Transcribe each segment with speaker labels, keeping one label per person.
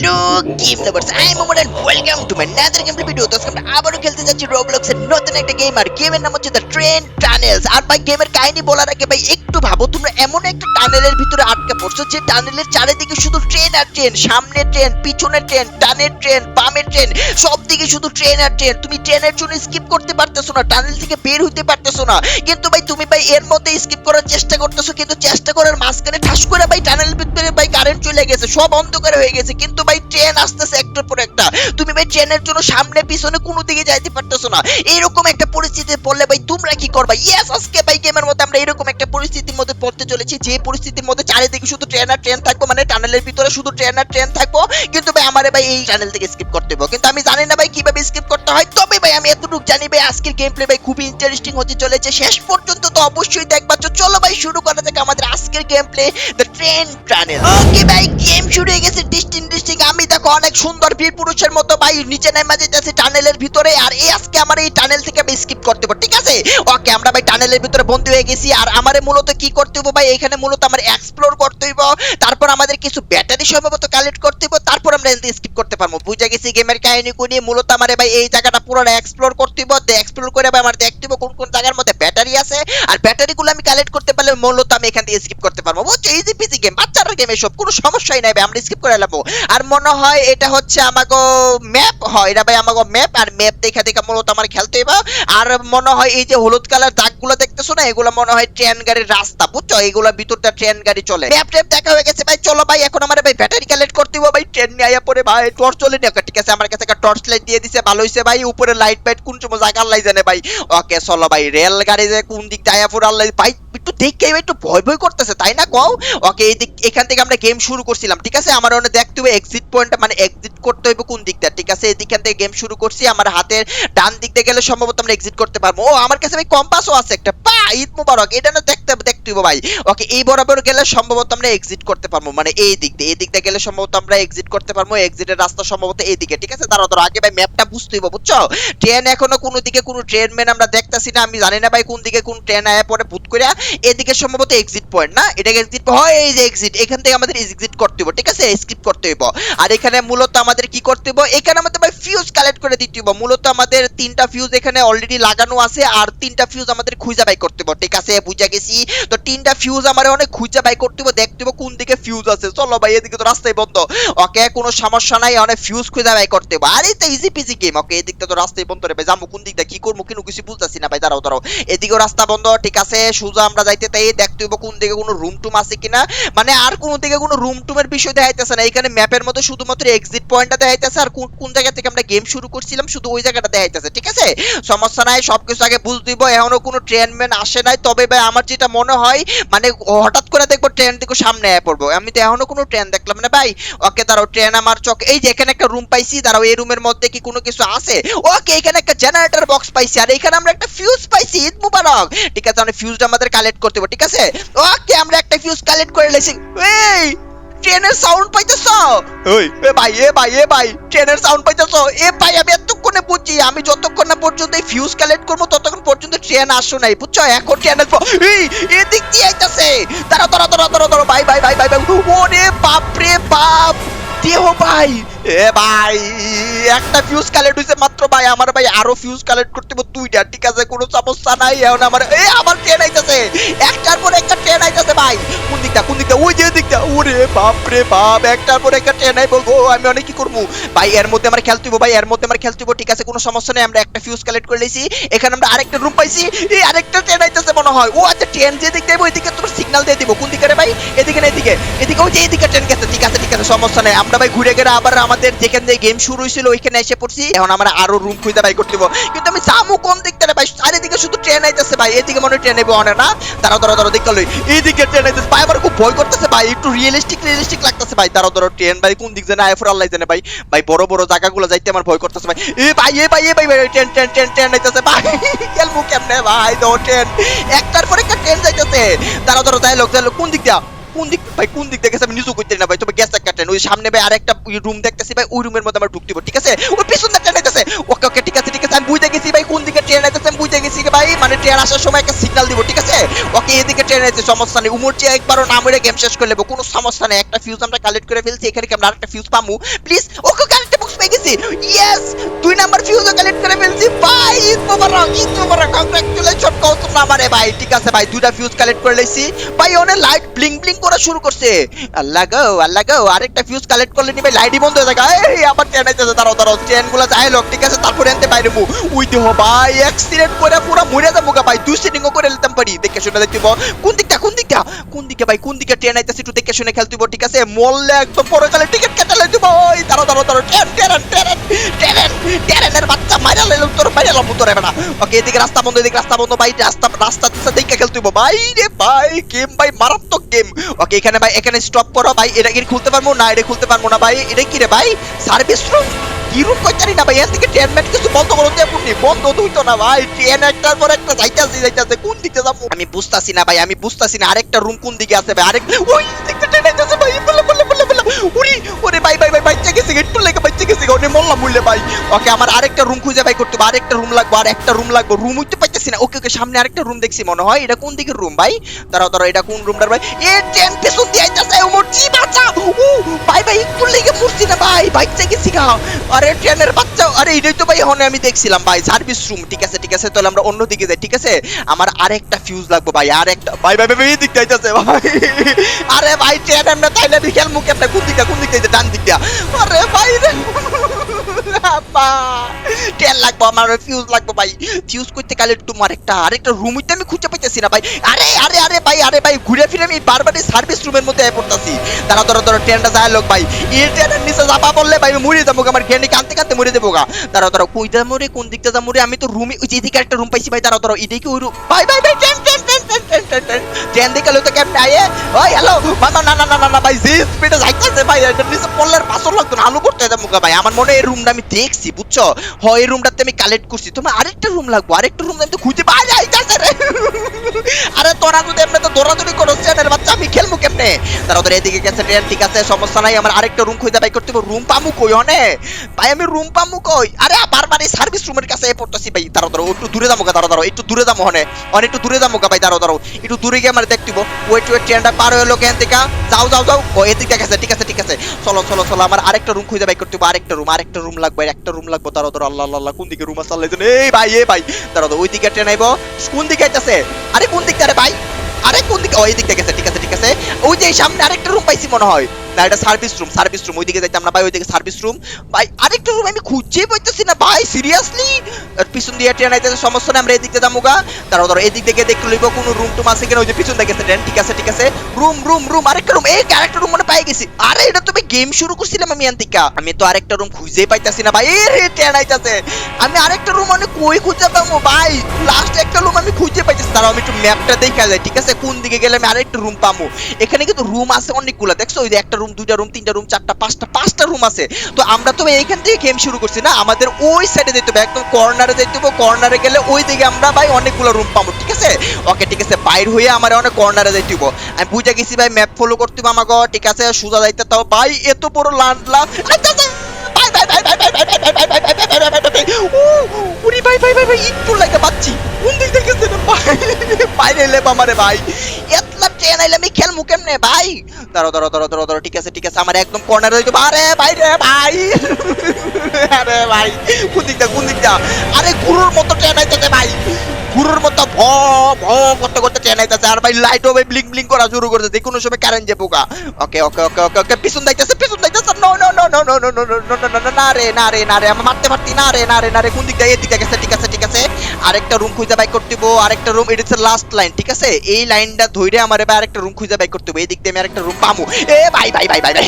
Speaker 1: Hello game lovers I am Omar and welcome to my another game video তো আজকে আমরা আবারও খেলতে যাচ্ছি রোবলক্স এর নতুন একটা গেম আর গেমের নাম হচ্ছে দ্য ট্রেন টানেলস আর ভাই গেমের কাহিনী বলার আগে ভাই, একটু ভাবো, তোমরা এমন একটা টানেলের ভিতরে আটকে পড়ছো যে টানেলের চারিদিকে শুধু ট্রেন আর ট্রেন সামনে ট্রেন পিছনে ট্রেন ডানের ট্রেন বামের ট্রেন সব দিকে শুধু ট্রেন আর ট্রেন তুমি ট্রেনের জন্য স্কিপ করতে পারতেছো না টানেল থেকে বের হইতে পারতেছো না। কিন্তু ভাই, তুমি ভাই, এর মধ্যে স্কিপ করার চেষ্টা করতেছো, কিন্তু চেষ্টা করার মাঝখানে ঠাস করে ভাই টানেলের ভিতরে ভাই কারেন্ট চলে গেছে, সব অন্ধকার হয়ে গেছে। কিন্তু ভাই ট্রেন আসতেছে একটার পর একটা। তুমি ভাই ট্রেনের জন্য সামনে, পিছনে কোনো দিকে যাইতে পারতেছো না। এরকম একটা পরিস্থিতি পড়লে ভাই, তোমরা কি করবা? ইয়েস আজকে ভাই গেমের মধ্যে আমরা এরকম একটা পরিস্থিতির মধ্যে পড়তে চলেছি যে পরিস্থিতির মধ্যে চারিদিকে শুধু ট্রেন আর ট্রেন থাকব মানে টানেলের ভিতরে শুধু ট্রেন আর ট্রেন থাকব। কিন্তু ভাই আমারে ভাই এই টানেল থেকে স্কিপ করতে হবে কিন্তু আমি জানি না ভাই কীভাবে স্কিপ করতে হয়। তবে ভাই আমি এতটুকু জানি ভাই আজকের গেম প্লে ভাই খুবই ইন্টারেস্টিং হতে চলেছে। শেষ পর্যন্ত তো অবশ্যই দেখবা। তো চলো ভাই শুরু করা যাক আমাদের আজকের game play the train tunnel okay ভাই গেম শুরু হয়ে গেছে ডিস্টিং ডিস্টিং অনেক সুন্দর বীর পুরুষের মতো ভাই, নিচে নেমে যেতেছে টানেলের ভিতরে, আর এই আজকে আমার এই টানেল থেকে আমি স্কিপ করতে পারব, ঠিক আছে? ওকে, আমরা ভাই টানেলের ভিতরে বন্দী হয়ে গেছি, আর আমারে মূলত কি করতে হবে ভাই? এখানে মূলত আমার এক্সপ্লোর করতে হইব, তারপর আমাদের কিছু ব্যাটারি সম্ভবত কালেক্ট করতে হইব, তারপর আমরা এখান স্কিপ করতে পারব। বুঝে গেছি গেমের কাহিনী কোনি মূলত আমারে ভাই এই জায়গাটা পুরোটা এক্সপ্লোর করতে হইব এক্সপ্লোর করে ভাই আমার দেখতে হইব কোন কোন জায়গার মধ্যে ব্যাটারি আছে, আর ব্যাটারিগুলো আমি কালেক্ট করতে পারলে মূলত আমি এখান থেকে স্কিপ করতে পারব। বুঝছ? ইজি পিজি গেম বাচ্চারা গেম এসব, কোনো সমস্যাই নাই ভাই, আমরা স্কিপ করে নেব আর মনে হয় এটা হচ্ছে আমাকে ম্যাপ হয় এটা ভাই, আমাগো ম্যাপ আর ম্যাপ দেখা দেখা মূলত আমার খেলতে হইব আর মনে হয় এই যে হলুদ কালার দাগগুলো দেখতেছো না, এগুলো মনে হয় ট্রেন গাড়ির রাস্তা, বুঝছ? এগুলো ভিতরটা ট্রেন গাড়ি চলে। ম্যাপ ট্যাপ দেখা হয়ে গেছে। ভাই, চলো ভাই, এখন আমার ভাই ব্যাটারি কালেক্ট করতে হইব ভাই ট্রেন নিয়ে আয়া পরে ভাই টর্চ চলে নিয়ে ঠিক আছে, আমার কাছে একটা টর্চ লাইট দিয়ে দিছে। ভালো হইছে ভাই, উপরে লাইট ফাইট কোন সময় জায়গা লাই জানে ভাই। ওকে চলো ভাই রেল গাড়ি যে কোন দিক যায় পরে আল্লাহ ভাই একটু দেখে একটু ভয় ভয় করতেছে, তাই না কও? ওকে এই দিক, এখান থেকে আমরা গেম শুরু করছিলাম, ঠিক আছে? আমার ওখানে দেখতে হবে এক্সিট পয়েন্ট মানে এক্সিট করতে হবে কোন দিকটা, ঠিক আছে? এদিকখান থেকে গেম শুরু করছি, আমার হাতের ডান দিক দিয়ে গেলে সম্ভবত আমরা এক্সিট করতে পারব। ও, আমার কাছে ভাই কম্পাসও আছে একটা, পা, ঈদ মুবারক, এটা না দেখতে হইব ভাই। ওকে, এই বরাবর গেলে সম্ভবত আমরা এক্সিট করতে পারব। মানে এই দিক দিয়ে, এই দিক দিয়ে গেলে সম্ভবত আমরা এক্সিট করতে পারব। এক্সিটের রাস্তা সম্ভবত এই দিকে, ঠিক আছে? দাঁড়াও দাঁড়াও, আগে ভাই ম্যাপটা বুঝতে হইব, বুঝছ? ট্রেন এখনও কোনো দিকে কোনো ট্রেন ম্যান আমরা দেখতাছি না, আমি জানি না ভাই কোন দিকে কোন ট্রেন আয়া পরে ভূত করে এদিকে সম্ভবত এক্সিট পয়েন্ট না? এটাকে এক্সিট হয় এই যে এক্সিট এখান থেকে আমাদের এক্সিট করতে হবে ঠিক আছে? স্কিপ করতে হইব। আর এখানে মূলত আমাদের কি করতে হইব? এখানে আমাদের ভাই ফিউজ কালেক্ট করে দিতে হইব। মূলত আমাদের তিনটা ফিউজ এখানে অলরেডি লাগানো আছে, আর তিনটা ফিউজ আমাদের খুঁজে বাই করতে হইব, ঠিক আছে? বুঝা গেছি? তো তিনটা ফিউজ আমার অনেক খুঁজে বাই করতে হইব, দেখতে হইব কোন দিকে ফিউজ আছে। চলো ভাই, এদিকে তো রাস্তায় বন্ধ। ওকে, কোনো সমস্যা নাই, অনেক ফিউজ খুঁজে বাই করতে হইব। আর তো ইজি পিজি গেম ওকে, এদিকটা তো রাস্তায় বন্ধ রে ভাই। যাব কোন দিকটা, কি করব কিনো কিছু বুঝতেছি না ভাই। দাঁড়াও দাঁড়াও। এদিকেও রাস্তা বন্ধ, ঠিক আছে? সোজা আমরা যাইতে তাই দেখতে হইব কোন দিকে কোনো রুম টুম আছে কিনা। মানে আর কোন দিকে কোনো রুম টুমের বিষয় দেখাইতেছে না। এখানে ম্যাপের মধ্যে শুধুমাত্র এক্সিট পয়েন্টটা দেখাইতেছে আর কোন জায়গা থেকে আমরা গেম শুরু করছিলাম, শুধু ওই জায়গাটা দেখাইতেছে, ঠিক আছে? সমস্যা নাই, সবকিছু আগে বুঝ দিব। এখনও কোনো ট্রেন ম্যান আসে নাই। তবে ভাই, আমার যেটা মনে হয় মানে হঠাৎ করে দেখব ট্রেন দেখো সামনে আয় পড়ব। আমি তো এখনও কোনো ট্রেন দেখলাম না। ভাই, ওকে দাঁড়াও ট্রেন আমার চক এই যে এখানে একটা রুম পাইছি, দাঁড়াও, এই রুমের মধ্যে কি কোনো কিছু আছে? ওকে, এখানে একটা জেনারেটর বক্স পাইছি, আর এখানে আমরা একটা ফিউজ পাইছি, ঈদ মুবারক। ঠিক আছে মানে ফিউজটা আমাদের কালেক্ট করতে হবে ঠিক আছে? ওকে, আমরা একটা ফিউজ কালেক্ট করে লেছি এই! ট্রেনের সাউন্ড পাইতেছ? ওই, এ ভাই এ ভাই এ ভাই, ট্রেনের সাউন্ড পাইতেছ? এ ভাই, আমি এতক্ষণে বুঝছি, আমি যতক্ষণ না পর্যন্ত এই ফিউজ কালেক্ট করব, ততক্ষণ পর্যন্ত ট্রেন আসো নাই, বুঝছ? এখন ট্রেন আসব এই, এদিক দিয়ে আইতাছে। দাঁড়া দাঁড়া দাঁড়া দাঁড়া দাঁড়া, ভাই ভাই ভাই ভাই ভাই, ওরে বাপ রে বাপ! দেহ ভাই! এ ভাই, একটা ফিউজ কালেক্ট হইছে মাত্র ভাই, আমার ভাই আরও ফিউজ কালেক্ট করতে হবে, দুইটা, ঠিক আছে, কোনো সমস্যা নাই, এখন আমার এ, আমার ট্রেন আইতাছে। একটার পর একটা ভাই, কোন দিকটা কোন দিকটা? ওই যে দিকটা, ওরে বাপ রে বাপ, একটার পর একটা ট্রেন আইবো গো আমি অনেক কি করব? ভাই, এর মধ্যে আমার খেলতে ভাই, এর মধ্যে আমার খেলতে ঠিক আছে, কোনো সমস্যা নেই, আমরা একটা ফিউজ কালেক্ট করে লইছি এখানে আমরা আরেকটা রুম পাইছি, এই আরেকটা ট্রেন আইতাছে মনে হয়। ও আচ্ছা ট্রেন যে দিক দেবো ওইদিকে তোর সিগন্যাল দিয়ে দিব, কোন দিকে রে ভাই? এদিকে না, এদিকে এদিকে, ওই যে এদিকে ট্রেন গেছে, ঠিক আছে ঠিক আছে, সমস্যা নেই, আমরা ভাই ঘুরে গেলে আবার আমাদের যেখান থেকে গেম শুরু হয়েছিল, ওইখানে এসে পড়ছি, এখন আমরা আরও রুম খুঁজে বাই করতে কিন্তু আমি যাব কোন দিক থেকে ভাই? চারিদিকে শুধু ট্রেন আইতেছে ভাই, এদিকে মনে হয় ট্রেন আইবো অনে না? দাঁড়াও দাঁড়াও দাঁড়াও দেখতে এইদিকে ভাই, আমার খুব ভয় করতেছে, ভাই, একটু রিয়েলিস্টিক রিয়েলিস্টিক লাগতেছে, ভাই। দাঁড়াও দাঁড়াও ট্রেন ভাই, কোন দিক জানে আল্লাহ জানে, ভাই। ভাই, বড় বড় জায়গাগুলো যাইতে আমার ভয় করতেছে, ভাই। এ ভাই এ ভাই এ, ভাই ভাই ট্রেন ট্রেন ট্রেন ট্রেন ভাই। খেলব কেমনে, ভাই দো ট্রেন একটার পর একটা ট্রেন যাইতেছে। দাঁড়াও দাঁড়াও, যাই লোক যাই কোন দিক দিয়া? কোন দিক, ভাই, কোন দিক দেখেছে আমি নিজেও করতে না, ভাই। তবে গ্যাস ট্রেন ওই সামনে, ভাই, আরেকটা রুম দেখতেছি, ভাই, ওই রুমের মধ্যে আমার ঢুকতে ঠিক আছে? ওই পিছন ট্রেন আইতেছে। ওকে ওকে, ঠিক আছে ঠিক আছে, আমি বুঝতে গেছি, ভাই, কোন দিকে ট্রেন আমি বুঝে গেছি ভাই। মানে ট্রেন আসার সময় একটা সিগন্যাল দিব, ঠিক আছে? ওকে এদিকে ট্রেন আইতে সমস্যা নেই। উমর একবারও না মেরে গেম শেষ করে নেব, কোনো সমস্যা নেই। একটা ফিউজ আমরা কালেক্ট করে ফেলছি, এখানে কি আমরা আরেকটা ফিউজ পামু? প্লিজ ওকে কালেক্ট বক্স পেয়ে গেছি। ইয়েস দুই নাম্বার ফিউজও কালেক্ট করে ফেলছি। ভাই, ঈদ মোবারক ঈদ মোবারক। কংগ্রাচুলেশন কৌতুক আমারে ভাই। ঠিক আছে ভাই, দুইটা ফিউজ কালেক্ট করে লইছি ভাই, অনেক লাইট ব্লিং ব্লিং করা শুরু করছে। আল্লাহ গো আল্লাহ গো, আরেকটা ফিউজ কালেক্ট করলে নিবে। লাইটই বন্ধ হয়ে যায় এই, আবার ট্রেন আইতেছে। দাঁড়াও ট্রেনগুলো যায় লোক ঠিক আছে? তারপরে আনতে বাইরে উই দেহ ভাই অ্যাক্সিডেন্ট করে পুরো মরে যাব গা ভাই। দুই সিটিংও করে নিতাম পারি। দেখে শুনে দেখতে কোন দিকটা কোন দিকটা? কোন দিকে ভাই, কোন দিকে ট্রেন আইতেছে একটু দেখে শুনে খেলতে ঠিক আছে? মরলে একদম পরকালে টিকিট কেটে লাইতে ভাই দাঁড়াও দাঁড়াও দাঁড়াও। ট্রেন ট্রেন ট্রেন ট্রেন ট্রেনের বাচ্চা মাইরা লাইলাম তোর মাইরা লাম তোর এবার ওকে, এদিকে রাস্তা বন্ধ, এদিকে রাস্তা বন্ধ, ভাই, রাস্তা রাস্তা দিশা দেখে খেলতে ভাই রে ভাই গেম ভাই, মারাত্মক গেম ওকে, এখানে ভাই, এখানে স্টপ করো ভাই। এটা কি খুলতে পারব? না, এটা খুলতে পারব না ভাই। এটা কি রে ভাই? সার্ভিস রুম কি রুম কই জানি না ভাই? এর থেকে ট্রেন ম্যাট কিছু বন্ধ করো তো আপনি বন্ধ তো না ভাই। একটার পর একটা যাইতাছে কোন দিকে যাব? আমি বুঝতাছি না ভাই, আমি বুঝতাছি না, আরেকটা রুম কোন দিকে আছে ভাই? আরেক ওই ট্রেন ভাই বলে বলে বলে বলে উড়ি ওরে ভাই ভাই ভাই একটু মোল্লা ভাই। ওকে আমার আরেকটা রুম খুঁজে ভাই করতে আরেকটা রুম আর একটা রুম রুম হইতে পাইতেছি না। ওকে ওকে, সামনে আরেকটা রুম দেখছি মনে হয়। এটা কোন দিকের রুম ভাই? দাঁড়াও দাঁড়াও, এটা কোন রুমটার ভাই? এ ট্রেন পেছন দিয়ে আইতাছে ওমর জি বাচ্চা ও ভাই ভাই, একটু লেগে পড়ছি না ভাই বাচ্চা গেছি গা। আরে ট্রেনের বাচ্চা, আরে, এটাই তো ভাই হনে আমি দেখছিলাম ভাই সার্ভিস রুম ঠিক আছে ঠিক আছে? তাহলে আমরা অন্য দিকে যাই, ঠিক আছে? আমার আরেকটা ফিউজ লাগবে ভাই, আরেকটা ভাই ভাই ভাই এই দিকটাই যাচ্ছে ভাই আরে ভাই ট্রেন আমরা তাইলে দিকে মুখে একটা কোন দিকটা কোন দিকটা যাচ্ছে ডান দিকটা। আরে ভাই রে। ট্রেন লাগবে? আমার ফিউজ লাগবে ভাই। ফিউজ করতে গেলে তোমার একটা আরেকটা রুম হইতে আমি খুঁজে পাইতেছি না ভাই। আরে আরে আরে ভাই আরে ভাই, ঘুরে ফিরে আমি বারবার সার্ভিস রুমের মধ্যে আয় পড়তাছি। দাঁড়া ধরো ধরো ট্রেনটা যায় লোক ভাই। এই ট্রেনের নিচে চাপা পড়লে ভাই মরে যাব আমার জ্ঞানী কানতে কানতে মরে যাব গা। দাঁড়া ধরো কোন দিকটা যা মরে আমি তো রুমে যেদিকে একটা রুম পাইছি ভাই দাঁড়া ধরো এটাই কি ওই রুম ভাই ভাই ভাই ট্রেন ট্রেন ট্রেন দিকে লোক তো কেমন আয়ে? ওই হ্যালো না না না না ভাই স্পিডে ভাই, এটা নিচে লাগতো না, আলু করতে ভাই। আমার মনে এই রুমটা আমি দেখছি, বুঝছ? হয়, এই রুমটাতে আমি কালেক্ট করছি। তোমার আরেকটা রুম লাগবো, আরেকটা রুম আমি তো খুঁজে পাই রে। আরে, তোরা যদি এমনি তো দৌড়াদৌড়ি করো বাচ্চা, আমি খেলব কেমনে? তারা এদিকে গেছে ট্রেন ঠিক আছে, সমস্যা নাই, আমার আরেকটা রুম খুঁজে বাই করতে রুম পামু কই, অনে? ভাই, আমি রুম পামু কই? আরে বারবার এই সার্ভিস রুমের কাছে পড়তেছি, ভাই। তারা ধরো, একটু দূরে যাব তারা ধরো, একটু দূরে যাব হনে অনেক একটু দূরে যাব ভাই, তারা ধরো, একটু দূরে গিয়ে আমার দেখতে ওয়েট ওয়েট ট্রেনটা পার হলো কেন থেকে যাও যাও যাও। ও এদিকে আছে ঠিক আছে ঠিক আছে। চলো চলো চলো, আমার আরেকটা রুম খুঁজে বাই করতে হবে, আরেকটা রুম আরেকটা রুম লাগবে একটা রুম লাগবে। দাঁড়াও দাঁড়াও, আল্লাহ আল্লাহ কোন দিকে রুম আছে? আল্লাহ, এই ভাই এ ভাই। দাঁড়াও ওই দিকে ট্রেন আইব। কোন দিকে আইতাছে? আরে, কোন দিকটা রে ভাই? আরে, কোন দিকে? ওই দিকটা গেছে, ঠিক আছে ঠিক আছে। ওই যে সামনে আরেকটা রুম পাইছি মনে হয়। না, এটা সার্ভিস রুম সার্ভিস রুম ওইদিকে যাইতাম না ভাই, ওইদিকে সার্ভিস রুম ভাই, আরেকটা রুম আমি খুঁজেই পাইতেছি না। ভাই সিরিয়াসলি পিছন দিয়ে ট্রেন আইতেছে, সমস্যা না আমরা এদিকে যাব গা তারা ধরো এদিক থেকে দেখতে লইব, কোনো রুম টুম আছে কিনা? ওই যে পিছন দিকে গেছে ট্রেন ঠিক আছে ঠিক আছে। রুম রুম রুম আরেকটা রুম এই আরেকটা রুম মনে পাই গেছি। আরে, এটা তুমি গেম শুরু করছিলাম আমি, আন্তিকা। আমি তো আরেকটা রুম খুঁজেই পাইতাছি না, ভাই। এ রে ট্রেন আইতাছে। আমি আরেকটা রুম কই খুঁজে পাবো ভাই লাস্ট একটা রুম আমি খুঁজে পাইতেছি তারাও আমি একটু ম্যাপটা দেখা যায় ঠিক আছে কোন দিকে গেলে আমি আরেকটা রুম পাবো এখানে কিন্তু রুম আছে অনেকগুলো দেখছ ওই একটা রুম দুইটা রুম তিনটা রুম চারটা পাঁচটা পাঁচটা রুম আছে তো আমরা তো এইখান থেকে গেম শুরু করছি না আমাদের ওই সাইডে যেতে হবে একদম কর্নারে যেতে হবে কর্নারে গেলে ওই দিকে আমরা ভাই অনেকগুলো রুম পাবো ঠিক আছে ওকে ঠিক আছে বাইর হয়ে আমার অনেক কর্নারে যাইতে হবে আমি বুঝে গেছি ভাই ম্যাপ ফলো করতে হবে আমাকে ঠিক আছে সোজা যাইতে তাও ভাই এত বড় লান্ড লাভ আচ্ছা আচ্ছা ভাই ভাই ভাই ভাই ভাই ভাই ভাই ভাই ভাই ভাই ভাই ভাই ভাই ও ভাই ভাই ভাই একটু লাগে পাচ্ছি কোন দিক থেকে বাইরে লেপ আমারে ভাই। এতলা ট্রেন আইলে আমি খেলমু কেমনে ভাই? দাঁড়ো দাঁড়ো দাঁড়ো দাঁড়ো দাঁড়ো ঠিক আছে ঠিক আছে আমার একদম আরে ভাই রে ভাই আরে ভাই কোন দিকটা কোন দিকটা আরে গুরুর মতো ভাই গুরুর মতো ভ ভ করতে করতে আর ভাই লাইটও ভাই ব্লিং ব্লিং করা শুরু করতেছে যে কোনো সময় কারেন্ট যাব গা ওকে ওকে ওকে ওকে ওকে পিছন যাইতেছে পিছন no no no no no no no no no no no রে না রে না রে আমার মারতে মারতে না রে না রে না রে কোন দিক দিয়ে এই দিকে গেছে ঠিক আছে ঠিক আছে আরেকটা রুম খুঁজে বাই করতে আরেকটা রুম এটা হচ্ছে লাস্ট লাইন ঠিক আছে এই লাইনটা ধইরে আমার এবার আরেকটা রুম খুঁজে বাই করতে হবে এই দিক দিয়ে আমি আরেকটা রুম পামু। এ ভাই ভাই ভাই ভাই ভাই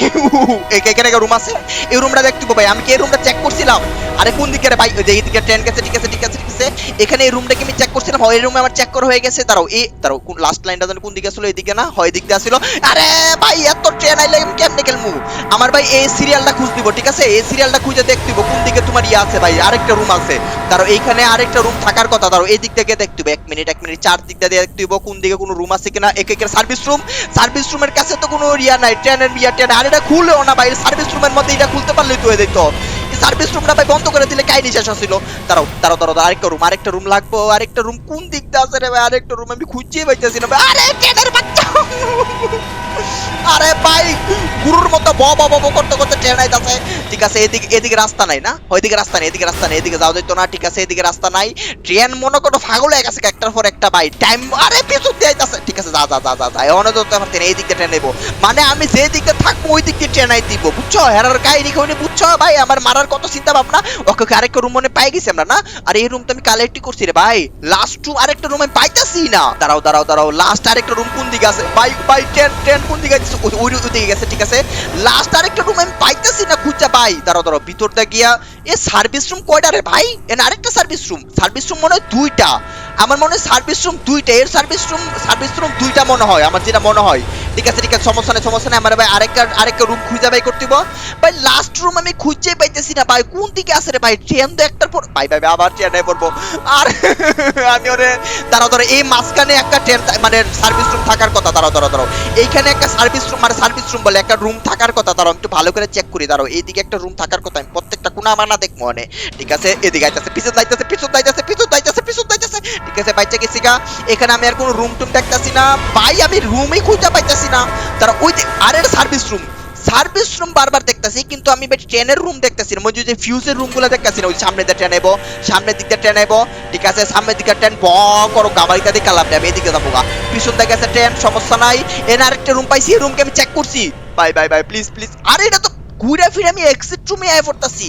Speaker 1: এখানে রুম আছে? এই রুমটা দেখতে ভাই আমি কি এই রুমটা চেক করছিলাম? আরে, কোন দিকে রে ভাই? যে এই দিকে ট্রেন গেছে, ঠিক আছে ঠিক আছে ঠিক আছে। এখানে এই রুমটাকে আমি চেক করছিলাম। হয় এই রুমে আমার চেক করা হয়ে গেছে। তারাও এই তারাও কোন লাস্ট লাইনটা জানি কোন দিকে ছিল এদিকে না? হয় দিক দিয়ে আসছিল আরে, ভাই, এত ট্রেন আইলে আমি কেমনে খেলমু? আমার ভাই এই সিরিয়ালটা খুঁজ দিব, ঠিক আছে? এই সিরিয়ালটা খুঁজে দেখতে দিব, কোন দিকে তোমার ইয়ে আছে ভাই? আরেকটা রুম আছে। তারও এইখানে আরেকটা রুম থাকার কথা। তারও এই দিক থেকে দেখতে হবে। এক মিনিট এক মিনিট চার দিক দিয়ে দেখতে হবে কোন দিকে কোনো রুম আছে কিনা। এক একের সার্ভিস রুম সার্ভিস রুমের কাছে তো কোনো ইয়া নাই ট্রেনের ইয়া ট্রেন আর এটা খুলেও না ভাই, সার্ভিস রুমের মধ্যে এটা খুলতে পারলেই তো হয়ে যেত। সার্ভিস রুমটা ভাই বন্ধ করে দিলে কাহিনী শেষ হচ্ছিল। দাঁড়াও দাঁড়াও দাঁড়াও, আরেকটা রুম আরেকটা রুম লাগবো আরেকটা রুম কোন দিক দিয়ে আছে রে ভাই? আরেকটা রুম আমি খুঁজেই পাইতেছি না ভাই। আরে ট্রেনের বাচ্চা! আরে ভাই গুরুর মতো ব ব ব করতে করতে ট্রেন আইতাছে। ঠিক আছে এদিকে এদিকে রাস্তা নাই না? ওইদিকে রাস্তা নেই এদিকে রাস্তা নেই এদিকে যাও যাইতো না ঠিক আছে এদিকে রাস্তা নাই। ট্রেন মনে করো ফাগল হয়ে গেছে একটার পর একটা ভাই। টাইম আরে পিছু দিয়ে আইতাছে। ঠিক আছে যা যা যা যা যা এমন ধরতে পারতেন এই দিকে ট্রেন নেব মানে আমি যে দিকে থাকব ওই দিকে ট্রেন আই দিব বুঝছ? হেরার কাহিনী কইনি বুঝছ? ভাই আমার মারার কত চিন্তা ভাবনা ওকে ওকে আরেকটা রুম মনে পাই গেছি আমরা, না? আর এই রুম তো আমি কালেক্টই করছি রে ভাই। লাস্ট রুম আরেকটা রুম আমি পাইতাছি না। দাঁড়াও দাঁড়াও দাঁড়াও। লাস্ট আরেকটা রুম কোন দিকে আছে? ভাই ভাই ট্রেন ট্রেন কোন দিকে আছে? ওই ওই দিকে গেছে, ঠিক আছে? লাস্ট আরেকটা রুম আমি পাইতাছি না, খুঁজা ভাই দাঁড়াও দাঁড়াও ভিতরটা গিয়া। এ সার্ভিস রুম কয়টা রে ভাই? এন আরেকটা সার্ভিস রুম সার্ভিস রুম মনে হয় দুইটা। আমার মনে হয় সার্ভিস রুম দুইটা। এর সার্ভিস রুম সার্ভিস রুম দুইটা মনে হয়, আমার যেটা মনে হয়। ঠিক আছে ঠিক আছে, সমস্যা নেই সমস্যা নেই। আমার ভাই আরেকটা আরেকটা রুম খুঁজে ভাই করতে ভাই লাস্ট রুম আমি পাইতেছি না ভাই? কোন দিকে আছে রে ভাই? ট্রেন তো একটার পর ভাই ভাই ভাই, আবার ট্রেনে পড়ব। আর আমি ওরে দাঁড়াও দাঁড়াও এই মাঝখানে একটা ট্রেন মানে সার্ভিস রুম থাকার কথা দাঁড়াও দাঁড়াও দাঁড়াও। এইখানে একটা সার্ভিস রুম মানে সার্ভিস রুম বলে একটা রুম থাকার কথা দাঁড়াও একটু ভালো করে চেক করি দাঁড়াও। এইদিকে একটা রুম থাকার কথা আমি প্রত্যেকটা কোনা মানা দেখব মনে ঠিক আছে? এদিকে আইতাছে পিছন দাইতেছে পিছন দাইতেছে পিছন দাইতেছে পিছন দাইতেছে ঠিক আছে বাইচা গেছি গা এখানে আমি আর কোনো রুম টুম দেখতাছি না। ভাই আমি রুমই খুঁজে পাইতাছি না। তারা ওই যে আরের সার্ভিস রুম সার্ভিস রুম বারবার দেখতেছি, কিন্তু আমি বেশ ট্রেনের রুম দেখতেছি না। যে ফিউজের রুমগুলো দেখতেছি না, ওই সামনে দিকে ট্রেন এবো সামনের দিক ট্রেন এবো ঠিক আছে? সামনের দিকে ট্রেন, ব, করো গাবারিটা দিয়ে কালাম আমি এদিকে যাব গা। পিছন দিকে আছে ট্রেন, সমস্যা নাই। এনে আরেকটা রুম পাইছি রুম রুমকে আমি চেক করছি। Bye bye bye please please আরে, এটা তো ঘুরে ফিরে আমি এক্সিট রুমে আয় পড়তাছি।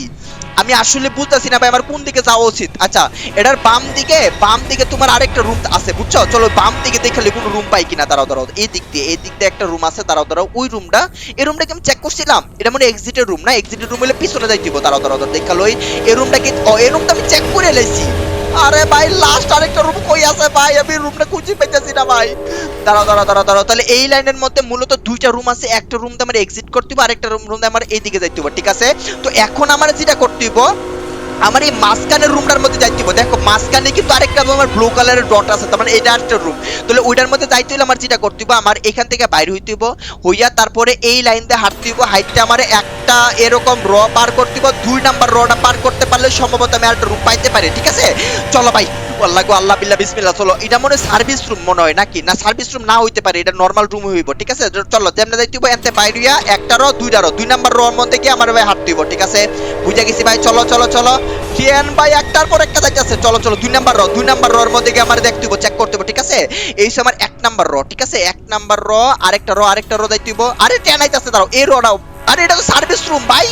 Speaker 1: আমি আসলে বুঝতেছি না ভাই, আমার কোন দিকে যাওয়া উচিত? আচ্ছা এটার বাম দিকে বাম দিকে তোমার আরেকটা রুম আছে, বুঝছ? চলো বাম দিকে দেখালে কোনো রুম পাই কিনা, দাঁড়াও দাঁড়াও, এই দিক দিয়ে, এই দিক দিয়ে একটা রুম আছে, দাঁড়াও দাঁড়াও, ওই রুমটা এই রুমটাকে আমি চেক করছিলাম? এটা মানে এক্সিটের রুম না? এক্সিটের রুম হলে পিছনে যাই দিব দাঁড়াও দাঁড়াও দেখাল এই রুমটাকে এই রুমটা আমি চেক করে এলাইছি। আরে ভাই লাস্ট আরেকটা রুম কই আছে ভাই? আমি রুমটা খুঁজে পেতেছি না ভাই। দাঁড়াও দাঁড়াও দাঁড়াও দাঁড়াও। তাহলে এই লাইনের মধ্যে মূলত দুইটা রুম আছে। একটা রুম তো আমার এক্সিট করতে হবে, আরেকটা রুম রুম আমার এইদিকে যাইতে হবে, ঠিক আছে? তো এখন আমার যেটা করতে হইব আমার এই মাঝখানের রুমটার মধ্যে যাইতে হবে দেখো, মাঝখানে কিন্তু আরেকটা আমার ব্লু কালারের ডট আছে, তার মানে এটা একটা রুম তাহলে ওইটার মধ্যে যাইতে হলে আমার যেটা করতে হবে আমার এখান থেকে বাইরে হইতে হইব, হইয়া তারপরে এই লাইন দিয়ে হাঁটতে হইব। হাইটটা আমার একটা এরকম র পার করতে হইব, দুই নাম্বার রটা পার করতে পারলে সম্ভবত আমি একটা রুম পাইতে পারি, ঠিক আছে? চলো ভাই। আল্লাহ গো আল্লাহ বিল্লাহ, বিসমিল্লাহ, চলো। এটা মনে সার্ভিস রুম মনে হয় নাকি? না সার্ভিস রুম না হইতে পারে, এটা নর্মাল রুম হইব, ঠিক আছে? চলো, যেমন যাইতে হইব এনতে বাইরিয়া একটা র, দুইটা র, দুই নাম্বার রর মধ্যে গিয়ে আমার ভাই হাঁটতে ঠিক আছে? বুঝে গেছি ভাই, চলো চলো চলো। ট্রেন ভাই, একটার পর একটা যাইতেছে, চলো চলো, দুই নাম্বার র, দুই নাম্বার রর মধ্যে গিয়ে আমার দেখতে হইব চেক করতে হইব, ঠিক আছে? এই সময় এক নাম্বার র, ঠিক আছে? এক নাম্বার র, আরেকটা র আরেকটা র যাইতে হইব। আরে, ট্রেন আইতাছে, দাঁড়াও, এই রটাও আরে, এটা তো সার্ভিস রুম ভাই।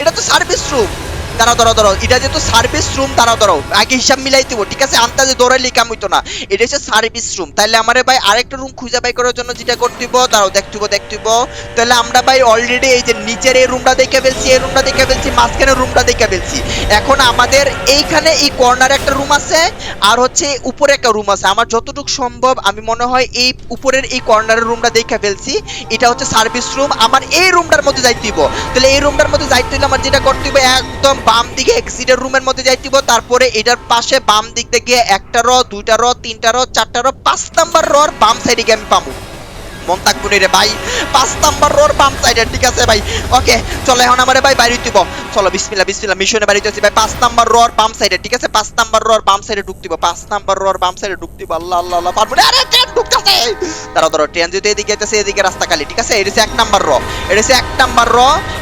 Speaker 1: এটা তো সার্ভিস রুম দাঁড়াও দাঁড়াও দাঁড়াও। এটা যেহেতু সার্ভিস রুম দাঁড়াও দাঁড়াও। আগে হিসাব মিলাই দিব, ঠিক আছে? আন্তাজে দৌড়াইলে কাম হইতো না। এটা হচ্ছে সার্ভিস রুম তাহলে আমার ভাই আরেকটা রুম খুঁজে বাই করার জন্য যেটা করতে হইব দাঁড়াও দেখতে হইব দেখতে হইব তাহলে আমরা ভাই অলরেডি এই যে নিচের এই রুমটা দেখে ফেলছি, এই রুমটা দেখে ফেলছি, মাঝখানের রুমটা দেখে ফেলছি। এখন আমাদের এইখানে এই কর্নারে একটা রুম আছে, আর হচ্ছে উপরে একটা রুম আছে। আমার যতটুকু সম্ভব, আমি মনে হয় এই উপরের এই কর্নারের রুমটা দেখে ফেলছি। এটা হচ্ছে সার্ভিস রুম আমার এই রুমটার মধ্যে যাইতে হইব। তাহলে এই রুমটার মধ্যে যাইতে হইলে আমার যেটা করতে হইব, একদম বাম দিকে এক্সিটের রুমের মধ্যে যাইতে হইব। তারপরে এটার পাশে বাম দিক থেকে একটা র, দুইটা র, তিনটা র, চারটা র, পাঁচ নাম্বার রর বাম সাইডে গিয়ে আমি পাবো। মন থাকব রে ভাই। পাঁচ নাম্বার রোড বাম সাইডে ঠিক আছে ভাই? ওকে চলো এখন আমারে ভাই বাইরে দিব চলো, বিসমিল্লাহ বিসমিল্লাহ মিশনে বাড়িতে আছি ভাই। পাঁচ নাম্বার রোড বাম সাইডে ঠিক আছে? পাঁচ নাম্বার রোড বাম সাইডে ঢুক দিব পাঁচ নাম্বার রোড বাম সাইডে ঢুক দিব আল্লাহ আল্লাহ আল্লাহ, পারব। আরে ট্রেন ঢুকতেছে! দাঁড়াও দাঁড়াও ট্রেন যদি এদিকে যেতেছে এদিকে রাস্তা খালি, ঠিক আছে? এটা এক নাম্বার র। এটা এক নাম্বার র,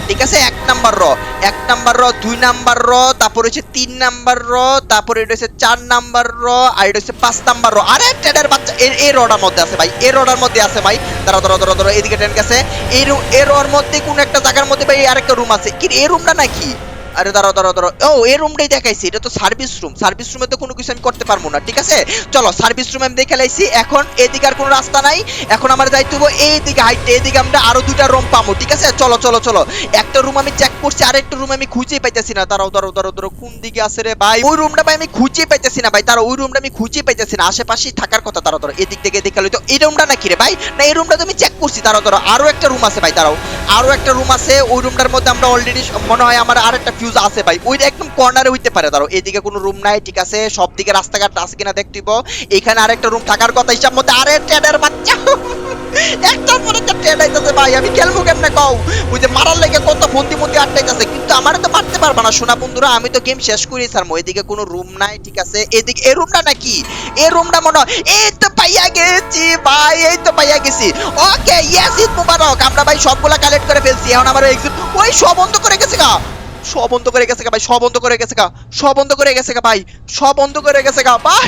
Speaker 1: ঠিক আছে? নাম্বার র, এক নাম্বার র, দুই নাম্বার র, তারপর হচ্ছে তিন নাম্বার র, তারপর এটা হচ্ছে চার নাম্বার র, আর এটা হচ্ছে পাঁচ নাম্বার র। আরে, ট্রেনের বাচ্চা এর এই রডার মধ্যে আছে ভাই এই রডার মধ্যে আছে ভাই। দাঁড়াও ধরো ধরো ধরো এদিকে ট্রেন গেছে। এই রু- এর মধ্যে কোন একটা জায়গার মধ্যে ভাই আরেকটা রুম আছে। কি এই রুমটা নাকি? আরে দাঁড়াও দাঁড়াও দাঁড়াও। ও, এই রুমটাই দেখাইছি, এটা তো সার্ভিস রুম সার্ভিস রুমে তো কোনো কিছু আমি করতে পারব না, ঠিক আছে? চলো সার্ভিস রুম আমি দেখে লাইছি, এখন এদিকে আর কোনো রাস্তা নাই। এখন আমার যাইতে হব এইদিকে হাইটে এদিকে আমরা আরও দুইটা রুম পাবো, ঠিক আছে? চলো চলো চলো। একটা রুম আমি চেক করছি, আরেকটা রুম আমি খুঁজেই পাইতেছি না। দাঁড়াও দাঁড়াও দাঁড়াও দাঁড়াও, কোন দিকে আছে রে ভাই? ওই রুমটা ভাই আমি খুঁজেই পাইতেছি না, ভাই। তারা ওই রুমটা আমি খুঁজেই পাইতেছি না। আশেপাশেই থাকার কথা, দাঁড়াও দাঁড়াও, এদিক থেকে এদিকে তো এই রুমটা নাকি রে ভাই? না, এই রুমটা তো আমি চেক করছি, দাঁড়াও দাঁড়াও, আরও একটা রুম আছে ভাই, দাঁড়াও। আরও একটা রুম আছে, ওই রুমটার মধ্যে আমরা অলরেডি মনে হয় আমার আরেকটা ফিউজ আছে ভাই। ওইটা একদম কর্নারে হইতে পারে, দাঁড়াও। এদিকে কোনো রুম নাই, ঠিক আছে? সব দিকে রাস্তাঘাট আছে কিনা দেখতে পাবো এখানে আরেকটা রুম থাকার কথা, হিসাব মধ্যে আরে ট্রেনের বাচ্চা একটার পর একটা ট্রেন আইতেছে ভাই, আমি খেলব কেমনে কও? ওই যে মারার লেগে কত ফন্দি মন্দি আটকাইতেছে। কিন্তু আমার তো মারতে পারবা না। শোনা বন্ধুরা, আমি তো গেম শেষ করি, স্যার। এদিকে কোনো রুম নাই, ঠিক আছে? এদিকে এই রুমটা নাকি? এই রুমটা মনে হয় এই তো পাইয়া গেছি ভাই, এই তো পাইয়া গেছি। Okay yes Eid Mubarak. আমরা ভাই সবগুলা কালেক্ট করে ফেলছি। এখন আমার এক্সিট ওই সব বন্ধ করে গেছে গা। সব বন্ধ করে গেছে গা ভাই, সব বন্ধ করে গেছে গা, সব বন্ধ করে গেছে গা ভাই, সব বন্ধ করে গেছে গা ভাই।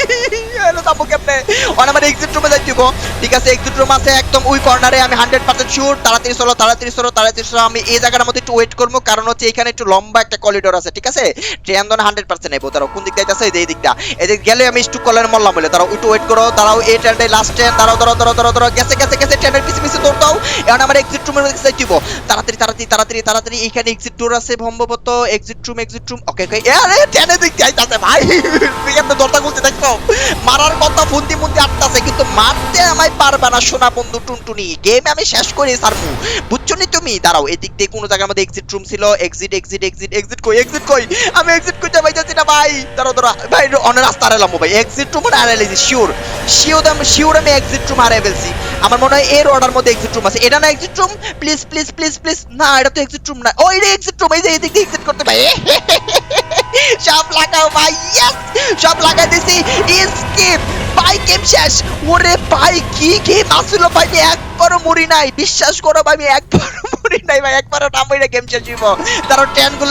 Speaker 1: এলো যাব কেমনে? অন আমার এক্সিট রুমে যাই দিব ঠিক আছে এক্সিট রুম আছে একদম ওই কর্নারে আমি হান্ড্রেড পার্সেন্ট শিওর তাড়াতাড়ি চলো তাড়াতাড়ি চলো তাড়াতাড়ি চলো আমি এই জায়গার মধ্যে একটু ওয়েট করব, কারণ হচ্ছে এখানে একটু লম্বা একটা করিডোর আছে, ঠিক আছে? ট্রেন ধরনের হান্ড্রেড পার্সেন্ট নেব তারা কোন দিক যাইতেছে? এই দিকটা। এদিক গেলে আমি একটু কলের মরলাম বলে তারা একটু ওয়েট করো তারাও এই ট্রেনটাই লাস্ট ট্রেন দাঁড়াও দাঁড়াও দাঁড়াও দাঁড়াও দাঁড়াও, গেছে গেছে গেছে ট্রেনের পিছে পিছে দৌড় দাও। এখন আমার এক্সিট রুমের যাই দিব তাড়াতাড়ি তাড়াতাড়ি তাড়াতাড়ি তাড়াতাড়ি, এখানে এক্সিট ডোর আছে সম্ভবত exit room exit room okay okay আরে টেনে দিক যাইতাছে ভাই, তুই এত দরজা খুলতে দেখছ? মারতে আমায় পারবে না, সোনা বন্ধু টুনটুনি। গেম আমি শেষ করি, সারমু। বুঝছ নি তুমি? দাঁড়াও, এদিক দিয়ে কোনো জায়গার মধ্যে এক্সিট রুম ছিল। এক্সিট এক্সিট এক্সিট এক্সিট কই এক্সিট কই? আমি এক্সিট করতে পাইতেছি না, ভাই। দাঁড়াও দাঁড়াও। ভাই অনেক রাস্তা হারালাম ভাই। এক্সিট রুম হারাই লেছি শিওর শিওর আমি শিওর আমি এক্সিট রুম হারাই ফেলছি। আমার মনে হয় এর অর্ডার মধ্যে এক্সিট রুম আছে। এটা না exit room please please please please না, এটা তো এক্সিট রুম না। ও এটা এক্সিট রুম এই যে এদিক দিয়ে এক্সিট করতে ভাই সব লাগাও, ভাই। সব লাগাই দিছি। স্কিপ ভাই গেম শেষ। ওরে ভাই, কি গেম আসলো ভাই? আমি একবারও মরি নাই। বিশ্বাস করো ভাই, আমি মরি নাই ভাই। একবারও গেম শেষ হইব। তারও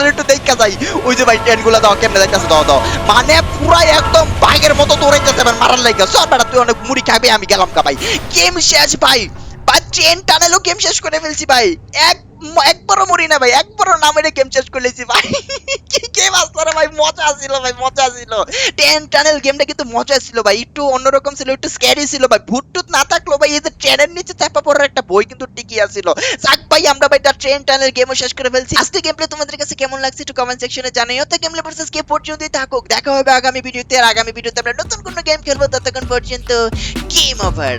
Speaker 1: একটু দেখা যাই। ওই যে ভাই ট্রেনগুলো দাও, কেমনে দাও দাও। মানে পুরাই একদম বাঘের মতো দৌড়াইতেছে ভাই, মারার লাগে সব বেটা, তুই অনেক মুড়ি খাবি, আমি গেলাম কা ভাই। গেম শেষ ভাই। ভাই ট্রেন টানেলো গেম শেষ করে ফেলছি ভাই। এক একবারও মরি না ভাই, একবারও না মেরে গেম শেষ করে লেছি ভাই। কি গেম আসলো ভাই? মজা ছিল ভাই, মজা ছিল। ট্রেন টানেল গেমটা কিন্তু মজা ছিল ভাই, একটু অন্যরকম ছিল, একটু স্ক্যারি ছিল ভাই। ভূত না থাকল ভাই যে ট্রেনের নিচে চাপা পড়ার একটা বই কিন্তু টিকি আছিল। যাক ভাই, আমরা ভাই তার ট্রেন টানেল গেমও শেষ করে ফেলছি। আজকে গেমপ্লে তোমাদের কাছে কেমন লাগছে একটু কমেন্ট সেকশনে জানাইও তো গেমপ্লে ভার্সেস কে পর্যন্তই থাকুক। দেখা হবে আগামী ভিডিওতে আর আগামী ভিডিওতে আমরা নতুন কোনো গেম খেলব। ততক্ষণ পর্যন্ত গেম ওভার